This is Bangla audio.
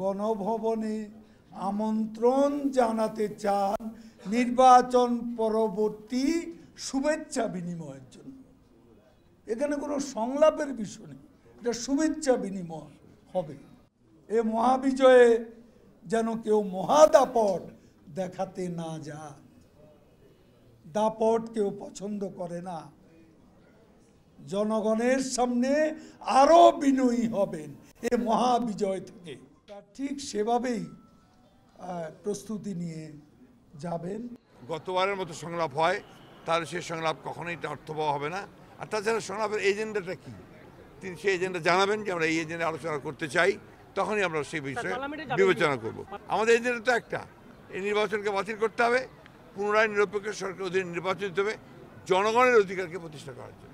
গণভবনে আমন্ত্রণ জানাতে চান নির্বাচন পরবর্তী শুভেচ্ছা বিনিময়ের জন্য। এখানে কোনো সংলাপের বিষয় নেই, এটা শুভেচ্ছা বিনিময় হবে। এ মহাবিজয়ে যেন কেউ মহাদাপট দেখাতে না যায়, দাপট কেউ পছন্দ করে না। জনগণের সামনে আরও বিনয়ী হবেন এ মহাবিজয় থেকে। তা ঠিক সেভাবেই প্রস্তুতি নিয়ে যাবেন। গতবারের মতো সংলাপ হয় তাহলে সেই সংলাপ কখনোই অর্থবহ হবে না। আর তাছাড়া সংলাপের এজেন্ডাটা কি? তিনি সেই এজেন্ডা জানাবেন যে আমরা এই এজেন্ডা আলোচনা করতে চাই তখনই আমরা সেই বিষয়ে বিবেচনা করব। আমাদের এজেন্ডা তো একটা এই নির্বাচনকে বাতিল করতে হবে পুনরায় নিরপেক্ষ সরকার অধীনে নির্বাচন দিতে হবে জনগণের অধিকারকে প্রতিষ্ঠা করার জন্য।